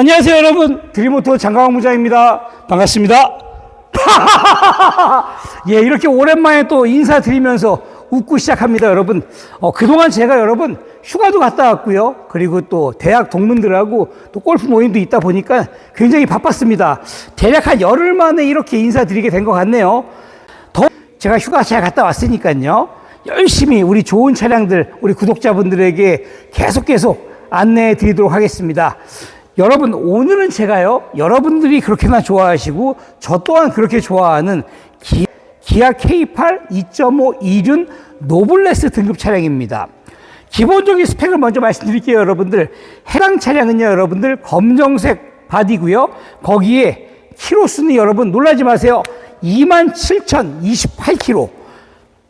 안녕하세요 여러분. 드리모토 장강원 무장입니다. 반갑습니다. 예 이렇게 오랜만에 또 인사드리면서 웃고 시작합니다 여러분. 어, 그동안 제가 여러분 휴가도 갔다 왔고요. 그리고 또 대학 동문들하고 또 골프 모임도 있다 보니까 굉장히 바빴습니다. 대략 한 열흘 만에 이렇게 인사드리게 된 것 같네요. 더 제가 휴가 잘 갔다 왔으니까요. 열심히 우리 좋은 차량들 우리 구독자분들에게 계속 계속 안내해 드리도록 하겠습니다. 여러분, 오늘은 제가요, 여러분들이 그렇게나 좋아하시고, 저 또한 그렇게 좋아하는 기, 기아 K8 2.5 이륜 노블레스 등급 차량입니다. 기본적인 스펙을 먼저 말씀드릴게요, 여러분들. 해당 차량은요, 여러분들, 검정색 바디고요 거기에 키로수는 여러분 놀라지 마세요. 27,028km.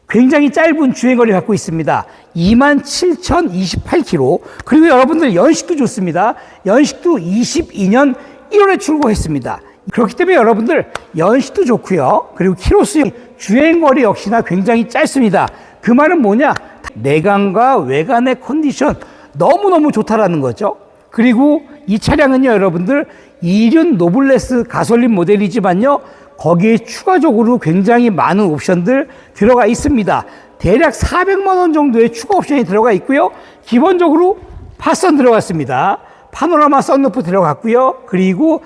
굉장히 짧은 주행거리 갖고 있습니다. 27,028km. 그리고 여러분들 연식도 좋습니다. 연식도 22년 1월에 출고했습니다. 그렇기 때문에 여러분들 연식도 좋고요. 그리고 키로수 주행거리 역시나 굉장히 짧습니다. 그 말은 뭐냐? 내관과 외관의 컨디션 너무너무 좋다라는 거죠. 그리고 이 차량은요, 여러분들 이륜 노블레스 가솔린 모델이지만요. 거기에 추가적으로 굉장히 많은 옵션들 들어가 있습니다. 대략 400만 원 정도의 추가 옵션이 들어가 있고요. 기본적으로 파선 들어갔습니다. 파노라마 썬루프 들어갔고요. 그리고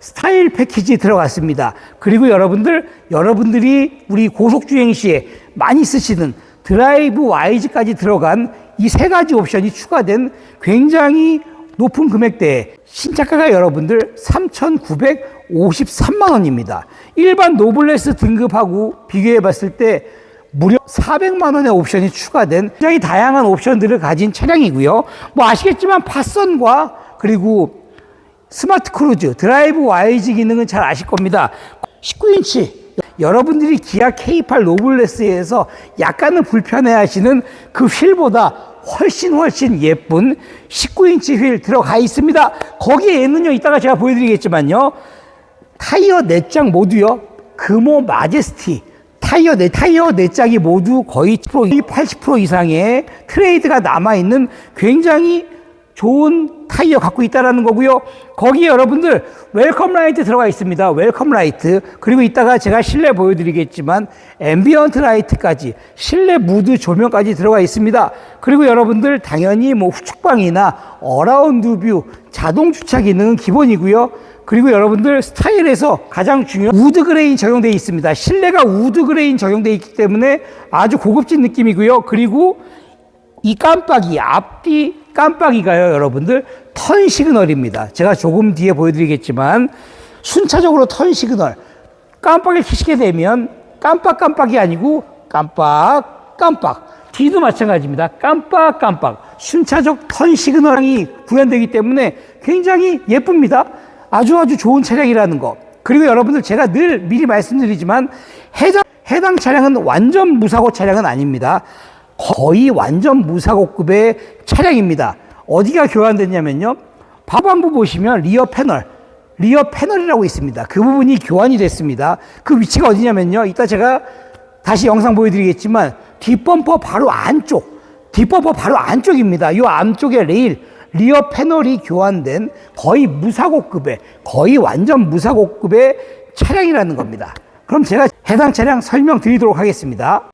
스타일 패키지 들어갔습니다. 그리고 여러분들, 여러분들이 우리 고속 주행 시에 많이 쓰시는 드라이브 와이즈까지 들어간 이 세 가지 옵션이 추가된 굉장히 높은 금액대에 신차가가 여러분들 3,953만 원입니다. 일반 노블레스 등급하고 비교해 봤을 때 무려 400만 원의 옵션이 추가된 굉장히 다양한 옵션들을 가진 차량이고요. 뭐 아시겠지만 파선과 그리고 스마트 크루즈, 드라이브 와이즈 기능은 잘 아실 겁니다. 19인치 여러분들이 기아 K8 노블레스에서 약간은 불편해 하시는 그 휠보다 훨씬 훨씬 예쁜 19인치 휠 들어가 있습니다. 거기에는요, 이따가 제가 보여드리겠지만요, 타이어 네장 모두요, 금호 마제스티, 타이어 네, 타이어 네 짝이 모두 거의 80% 이상의 트레이드가 남아있는 굉장히 좋은 타이어 갖고 있다라는 거고요. 거기에 여러분들 웰컴 라이트 들어가 있습니다. 웰컴 라이트. 그리고 이따가 제가 실내 보여드리겠지만 앰비언트 라이트까지 실내 무드 조명까지 들어가 있습니다. 그리고 여러분들 당연히 뭐 후측방이나 어라운드 뷰 자동 주차 기능은 기본이고요. 그리고 여러분들 스타일에서 가장 중요한 우드 그레인 적용되어 있습니다. 실내가 우드 그레인 적용되어 있기 때문에 아주 고급진 느낌이고요. 그리고 이 깜빡이 앞뒤 깜빡이가요 여러분들 턴 시그널입니다. 제가 조금 뒤에 보여드리겠지만 순차적으로 턴 시그널. 깜빡이를 켜시게 되면 깜빡깜빡이 아니고 깜빡 깜빡. 뒤도 마찬가지입니다. 깜빡 깜빡. 순차적 턴 시그널이 구현되기 때문에 굉장히 예쁩니다 아주 아주 좋은 차량이라는 거 그리고 여러분들 제가 늘 미리 말씀드리지만 해당, 해당 차량은 완전 무사고 차량은 아닙니다 거의 완전 무사고급의 차량입니다. 어디가 교환됐냐면요. 하반부 보시면 리어 패널, 리어 패널이라고 있습니다. 그 부분이 교환이 됐습니다. 그 위치가 어디냐면요. 이따 제가 다시 영상 보여드리겠지만 뒷범퍼 바로 안쪽, 뒷범퍼 바로 안쪽입니다. 이 안쪽에 레일, 리어 패널이 교환된 거의 무사고급의, 거의 완전 무사고급의 차량이라는 겁니다. 그럼 제가 해당 차량 설명드리도록 하겠습니다.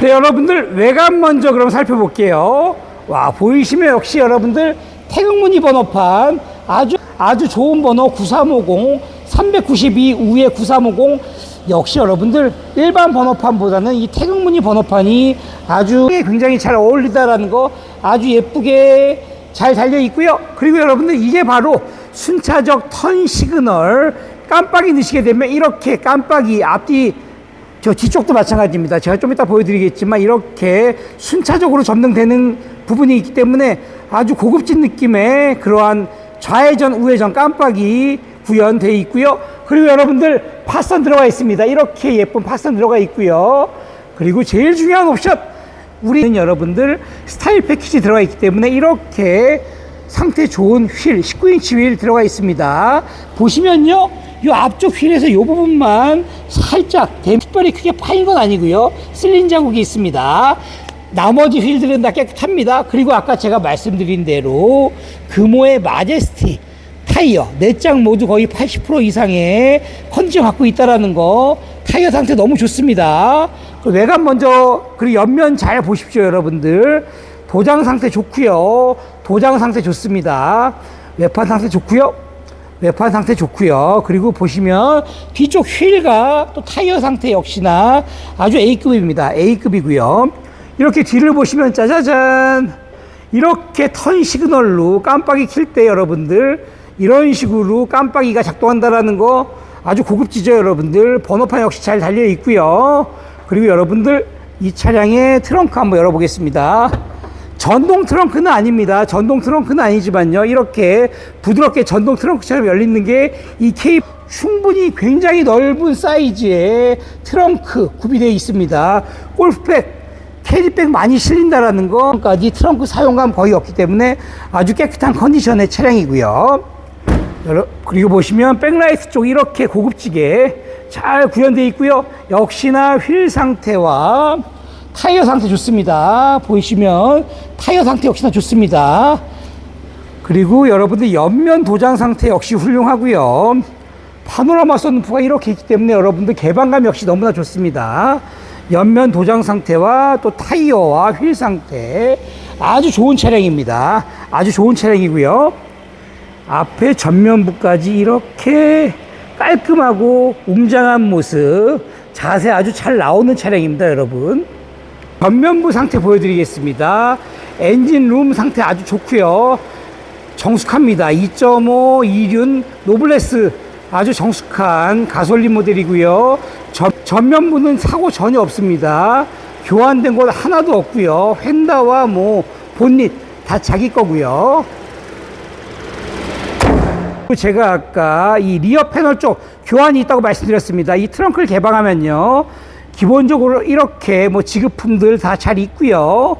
네, 여러분들 외관 먼저 그럼 살펴볼게요. 와, 보이시면 역시 여러분들 태극무늬 번호판 아주 아주 좋은 번호 9350 392 우에 9350 역시 여러분들 일반 번호판보다는 이 태극무늬 번호판이 아주 굉장히 잘 어울리다라는 거 아주 예쁘게 잘 달려 있고요. 그리고 여러분들 이게 바로 순차적 턴 시그널 깜빡이 넣으시게 되면 이렇게 깜빡이 앞뒤 저 뒤쪽도 마찬가지입니다. 제가 좀 이따 보여드리겠지만 이렇게 순차적으로 점등되는 부분이 있기 때문에 아주 고급진 느낌의 그러한 좌회전, 우회전 깜빡이 구현되어 있고요. 그리고 여러분들 파선 들어가 있습니다. 이렇게 예쁜 파선 들어가 있고요. 그리고 제일 중요한 옵션 우리는 여러분들 스타일 패키지 들어가 있기 때문에 이렇게 상태 좋은 휠, 19인치 휠 들어가 있습니다. 보시면요. 이 앞쪽 휠에서 이 부분만 살짝 특별히 크게 파인 건 아니고요. 쓸린 자국이 있습니다. 나머지 휠들은 다 깨끗합니다. 그리고 아까 제가 말씀드린 대로 금호의 마제스티 타이어 네장 모두 거의 80% 이상의 컨디션 갖고 있다라는 거 타이어 상태 너무 좋습니다. 그 외관 먼저 그리고 옆면 잘 보십시오 여러분들. 도장 상태 좋고요. 도장 상태 좋습니다. 외판 상태 좋고요. 외판 상태 좋고요. 그리고 보시면 뒤쪽 휠과 또 타이어 상태 역시나 아주 A급입니다. A급이고요. 이렇게 뒤를 보시면 짜자잔. 이렇게 턴 시그널로 깜빡이 킬 때 여러분들 이런 식으로 깜빡이가 작동한다라는 거 아주 고급지죠 여러분들. 번호판 역시 잘 달려 있고요 그리고 여러분들 이 차량의 트렁크 한번 열어보겠습니다. 전동 트렁크는 아닙니다. 전동 트렁크는 아니지만요. 이렇게 부드럽게 전동 트렁크처럼 열리는 게 이 K 충분히 굉장히 넓은 사이즈의 트렁크 구비되어 있습니다. 골프백 캐리백 많이 실린다라는 거까지 트렁크 사용감 거의 없기 때문에 아주 깨끗한 컨디션의 차량이고요. 그리고 보시면 백라이트 쪽 이렇게 고급지게 잘 구현되어 있고요. 역시나 휠 상태와 타이어 상태 좋습니다. 보이시면 타이어 상태 역시나 좋습니다. 그리고 여러분들 옆면 도장 상태 역시 훌륭하고요. 파노라마 썬루프가 이렇게 있기 때문에 여러분들 개방감 역시 너무나 좋습니다. 옆면 도장 상태와 또 타이어와 휠 상태 아주 좋은 차량입니다. 아주 좋은 차량이고요. 앞에 전면부까지 이렇게 깔끔하고 웅장한 모습 자세 아주 잘 나오는 차량입니다 여러분. 전면부 상태 보여드리겠습니다. 엔진 룸 상태 아주 좋고요. 정숙합니다. 2.5 이륜 노블레스 아주 정숙한 가솔린 모델이고요. 전, 전면부는 사고 전혀 없습니다. 교환된 것 하나도 없고요. 휀다와 뭐 본닛 다 자기 거고요 제가 아까 이 리어 패널 쪽 교환이 있다고 말씀드렸습니다. 이 트렁크를 개방하면요. 기본적으로 이렇게 뭐 지급품들 다 잘 있고요.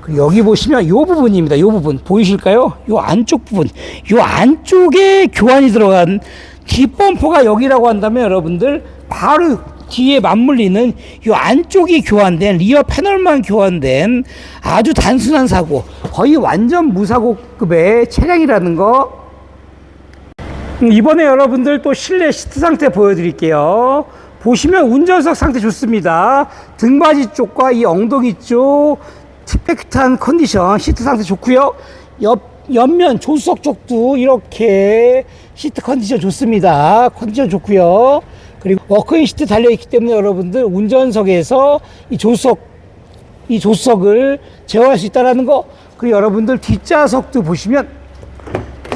그 여기 보시면 이 부분입니다. 이 부분 보이실까요? 이 안쪽 부분, 이 안쪽에 교환이 들어간 뒷범퍼가 여기라고 한다면 여러분들 바로 뒤에 맞물리는 이 안쪽이 교환된 리어 패널만 교환된 아주 단순한 사고, 거의 완전 무사고급의 차량이라는 거 음, 이번에 여러분들 또 실내 시트 상태 보여드릴게요. 보시면 운전석 상태 좋습니다. 등받이 쪽과 이 엉덩이 쪽 스펙트한 컨디션 시트 상태 좋고요. 옆 옆면 조수석 쪽도 이렇게 시트 컨디션 좋습니다. 컨디션 좋고요. 그리고 워크인 시트 달려 있기 때문에 여러분들 운전석에서 이 조수석 이 조수석을 제어할 수 있다라는 거. 그리고 여러분들 뒷좌석도 보시면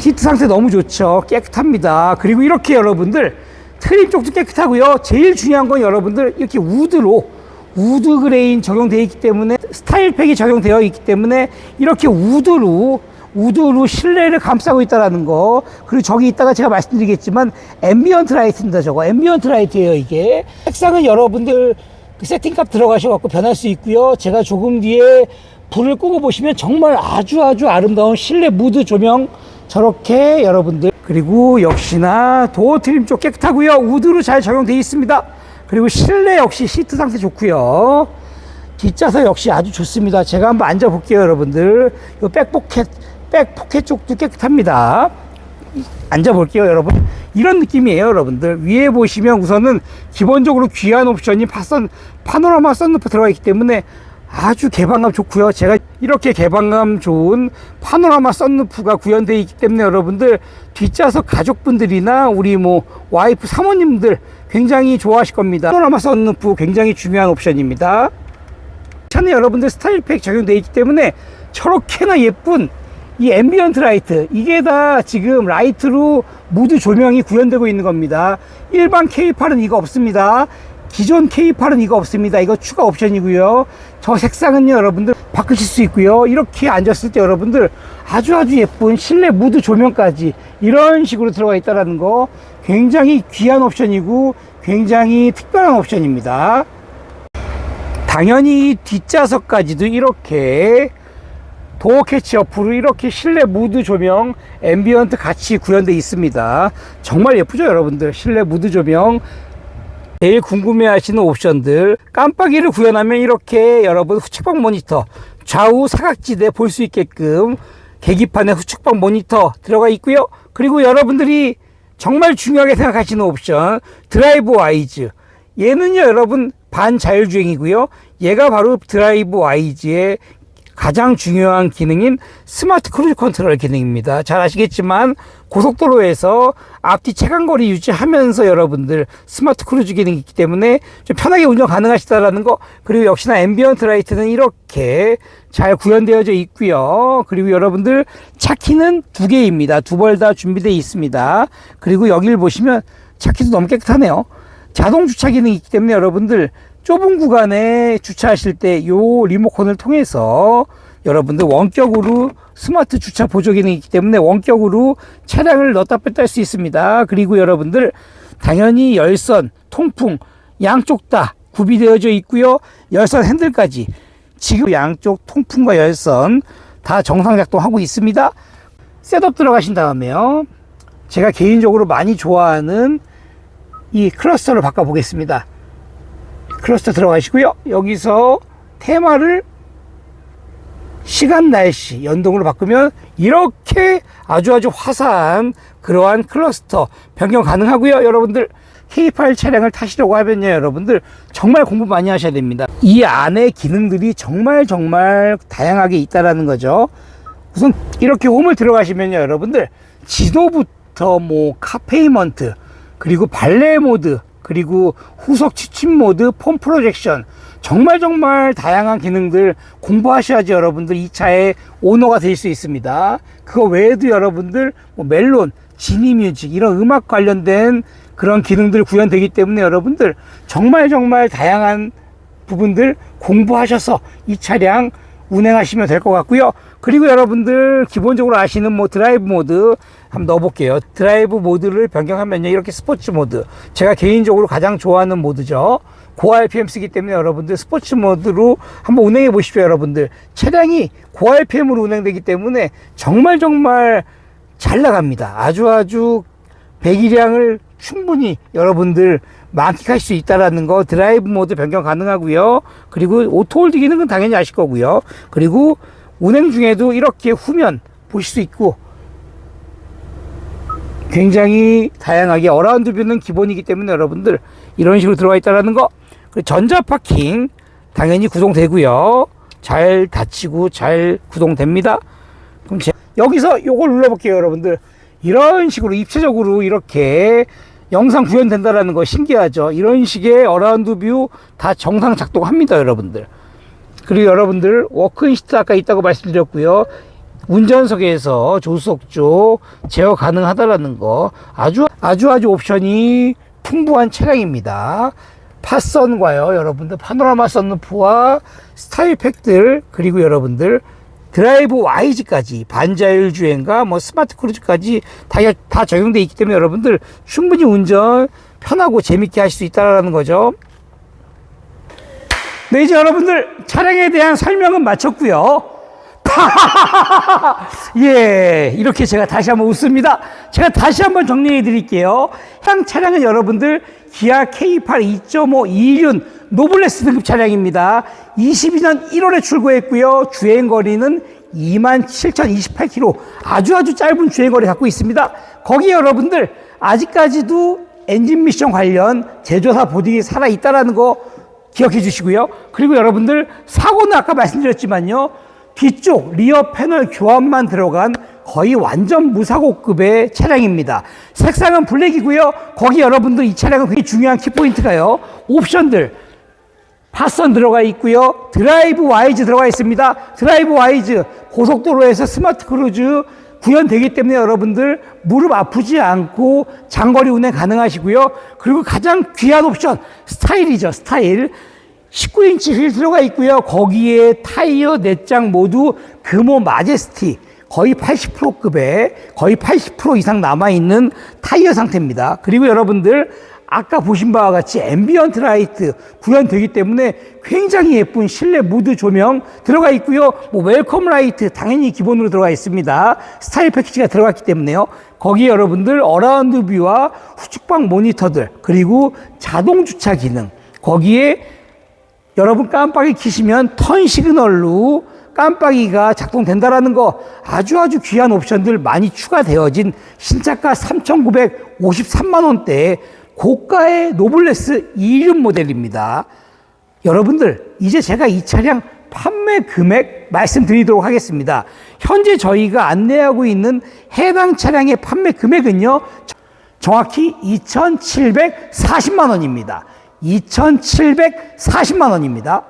시트 상태 너무 좋죠. 깨끗합니다. 그리고 이렇게 여러분들 트림 쪽도 깨끗하고요. 제일 중요한 건 여러분들 이렇게 우드로 우드 그레인 적용되어 있기 때문에 스타일팩이 적용되어 있기 때문에 이렇게 우드로 우드로 실내를 감싸고 있다라는 거 그리고 저기 있다가 제가 말씀드리겠지만 앰비언트 라이트입니다 저거 앰비언트 라이트예요 이게 색상은 여러분들 그 세팅값 들어가셔갖고 변할 수 있고요 제가 조금 뒤에 불을 끄고 보시면 정말 아주 아주 아름다운 실내 무드 조명 저렇게 여러분들 그리고 역시나 도어 트림 쪽 깨끗하고요. 우드로 잘 적용되어 있습니다. 그리고 실내 역시 시트 상태 좋고요. 뒷좌석 역시 아주 좋습니다. 제가 한번 앉아 볼게요 여러분들. 이 백포켓 백포켓 쪽도 깨끗합니다. 앉아 볼게요 여러분. 이런 느낌이에요 여러분들. 위에 보시면 우선은 기본적으로 귀한 옵션이 파선 파노라마 썬루프 들어가 있기 때문에 아주 개방감 좋고요. 제가 이렇게 개방감 좋은 파노라마 썬루프가 구현되어 있기 때문에 여러분들 뒷좌석 가족분들이나 우리 뭐 와이프 사모님들 굉장히 좋아하실 겁니다. 파노라마 썬루프 굉장히 중요한 옵션입니다. 차는 여러분들 스타일팩 적용되어 있기 때문에 저렇게나 예쁜 이 앰비언트 라이트 이게 다 지금 라이트로 무드 조명이 구현되고 있는 겁니다. 일반 K8은 이거 없습니다 기존 K8은 이거 없습니다. 이거 추가 옵션이고요. 저 색상은요 여러분들 바꾸실 수 있고요. 이렇게 앉았을 때 여러분들 아주 아주 예쁜 실내 무드 조명까지 이런 식으로 들어가 있다는 거 굉장히 귀한 옵션이고 굉장히 특별한 옵션입니다. 당연히 이 뒷좌석까지도 이렇게 도어 캐치 옆으로 이렇게 실내 무드 조명 앰비언트 같이 구현되어 있습니다. 정말 예쁘죠 여러분들? 실내 무드 조명 제일 궁금해 하시는 옵션들 깜빡이를 구현하면 이렇게 여러분 후측방 모니터 좌우 사각지대 볼 수 있게끔 계기판에 후측방 모니터 들어가 있고요. 그리고 여러분들이 정말 중요하게 생각하시는 옵션 드라이브 와이즈. 얘는요 여러분 반자율주행이고요. 얘가 바로 드라이브 와이즈의 가장 중요한 기능인 스마트 크루즈 컨트롤 기능입니다. 잘 아시겠지만 고속도로에서 앞뒤 체감거리 유지하면서 여러분들 스마트 크루즈 기능이 있기 때문에 좀 편하게 운전 가능하시다라는 거 그리고 역시나 앰비언트 라이트는 이렇게 잘 구현되어져 있고요. 그리고 여러분들 차키는 두 개입니다. 두 벌 다 준비되어 있습니다. 그리고 여기를 보시면 차키도 너무 깨끗하네요. 자동 주차 기능이 있기 때문에 여러분들 좁은 구간에 주차하실 때 요 리모컨을 통해서 여러분들 원격으로 스마트 주차 보조 기능이 있기 때문에 원격으로 차량을 넣었다 뺐다 할 수 있습니다. 그리고 여러분들 당연히 열선, 통풍 양쪽 다 구비되어져 있고요. 열선 핸들까지 지금 양쪽 통풍과 열선 다 정상 작동하고 있습니다. 셋업 들어가신 다음에요. 제가 개인적으로 많이 좋아하는 이 클러스터를 바꿔 보겠습니다. 클러스터 들어가시고요. 여기서 테마를 시간 날씨 연동으로 바꾸면 이렇게 아주 아주 화사한 그러한 클러스터 변경 가능하고요. 여러분들 K8 차량을 타시려고 하면요. 여러분들 정말 공부 많이 하셔야 됩니다. 이 안에 기능들이 정말 정말 다양하게 있다라는 거죠. 우선 이렇게 홈을 들어가시면요. 여러분들 지도부터 뭐 카페이먼트 그리고 발레 모드 그리고 후속 취침 모드, 폼 프로젝션 정말 정말 다양한 기능들 공부하셔야지 여러분들 이 차의 오너가 될 수 있습니다. 그거 외에도 여러분들 뭐 멜론, 지니 뮤직 이런 음악 관련된 그런 기능들 구현되기 때문에 여러분들 정말 정말 다양한 부분들 공부하셔서 이 차량 운행하시면 될 것 같고요. 그리고 여러분들 기본적으로 아시는 뭐 드라이브 모드 한번 넣어볼게요. 드라이브 모드를 변경하면요. 이렇게 스포츠 모드. 제가 개인적으로 가장 좋아하는 모드죠. 고 RPM 쓰기 때문에 여러분들 스포츠 모드로 한번 운행해 보십시오. 여러분들. 차량이 고 RPM으로 운행되기 때문에 정말 정말 잘 나갑니다. 아주 아주 배기량을 충분히 여러분들 만끽할 수 있다라는 거 드라이브 모드 변경 가능하고요. 그리고 오토홀드 기능은 당연히 아실 거고요. 그리고 운행 중에도 이렇게 후면 보실 수 있고 굉장히 다양하게 어라운드 뷰는 기본이기 때문에 여러분들 이런 식으로 들어와 있다라는 거 전자 파킹 당연히 구동되고요. 잘 닫히고 잘 구동됩니다. 그럼 제, 여기서 요걸 눌러볼게요, 여러분들. 이런 식으로 입체적으로 이렇게 영상 구현된다라는 거 신기하죠. 이런 식의 어라운드 뷰 다 정상 작동합니다, 여러분들. 그리고 여러분들 워크인 시트 아까 있다고 말씀드렸고요. 운전석에서 조수석 쪽 제어 가능하다라는 거 아주 아주 아주 옵션이 풍부한 차량입니다. 파선과요, 여러분들 파노라마 썬루프와 스타일 팩들 그리고 여러분들 드라이브 와이즈까지 반자율 주행과 뭐 스마트 크루즈까지 다, 다 적용되어 있기 때문에 여러분들 충분히 운전 편하고 재밌게 할수 있다라는 거죠. 네, 이제 여러분들 차량에 대한 설명은 마쳤고요. 예, 이렇게 제가 다시 한번 웃습니다. 제가 다시 한번 정리해 드릴게요. 해당 차량은 여러분들 기아 K8 2.5 2륜 노블레스 등급 차량입니다. 22년 1월에 출고했고요. 주행거리는 27,028km. 아주 아주 짧은 주행거리 갖고 있습니다. 거기에 여러분들 아직까지도 엔진 미션 관련 제조사 보딩이 살아있다라는 거 기억해 주시고요. 그리고 여러분들 사고는 아까 말씀드렸지만요. 뒤쪽 리어 패널 교환만 들어간 거의 완전 무사고급의 차량입니다. 색상은 블랙이고요. 거기 여러분들 이 차량은 굉장히 중요한 키포인트가요. 옵션들 파선 들어가 있고요. 드라이브 와이즈 들어가 있습니다. 드라이브 와이즈 고속도로에서 스마트 크루즈 구현되기 때문에 여러분들 무릎 아프지 않고 장거리 운행 가능하시고요. 그리고 가장 귀한 옵션 스타일이죠. 스타일. 19인치 휠 들어가 있고요. 거기에 타이어 네장 모두 금호 마제스티 거의 80%급의 거의 80% 이상 남아있는 타이어 상태입니다. 그리고 여러분들 아까 보신 바와 같이 앰비언트 라이트 구현되기 때문에 굉장히 예쁜 실내 무드 조명 들어가 있고요. 뭐 웰컴 라이트 당연히 기본으로 들어가 있습니다. 스타일 패키지가 들어갔기 때문에요. 거기에 여러분들 어라운드 뷰와 후측방 모니터들 그리고 자동 주차 기능 거기에 여러분 깜빡이 키시면 턴 시그널로 깜빡이가 작동된다라는 거 아주 아주 귀한 옵션들 많이 추가되어진 신차가 3,953만 원대의 고가의 노블레스 2륜 모델입니다. 여러분들 이제 제가 이 차량 판매 금액 말씀드리도록 하겠습니다. 현재 저희가 안내하고 있는 해당 차량의 판매 금액은요. 정확히 2,740만 원입니다. 2,740만 원입니다.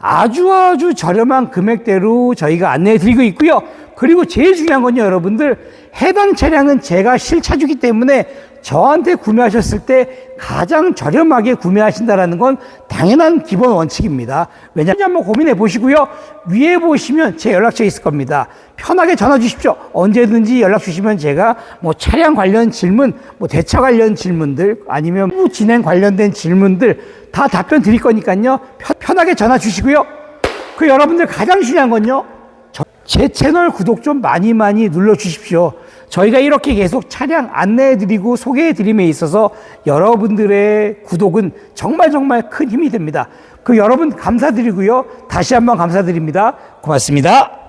아주 아주 저렴한 금액대로 저희가 안내해 드리고 있고요. 그리고 제일 중요한 건요, 여러분들. 해당 차량은 제가 실차주기 때문에 저한테 구매하셨을 때 가장 저렴하게 구매하신다는 건 당연한 기본 원칙입니다. 왜냐하면 한번 고민해 보시고요. 위에 보시면 제 연락처 있을 겁니다. 편하게 전화 주십시오. 언제든지 연락 주시면 제가 뭐 차량 관련 질문, 뭐 대차 관련 질문들, 아니면 후 진행 관련된 질문들 다 답변 드릴 거니까요. 편- 편하게 전화 주시고요. 그 여러분들 가장 중요한 건요. 저- 제 채널 구독 좀 많이 많이 눌러 주십시오. 저희가 이렇게 계속 차량 안내해 드리고 소개해 드림에 있어서 여러분들의 구독은 정말 정말 큰 힘이 됩니다. 그 여러분 감사드리고요. 다시 한번 감사드립니다. 고맙습니다.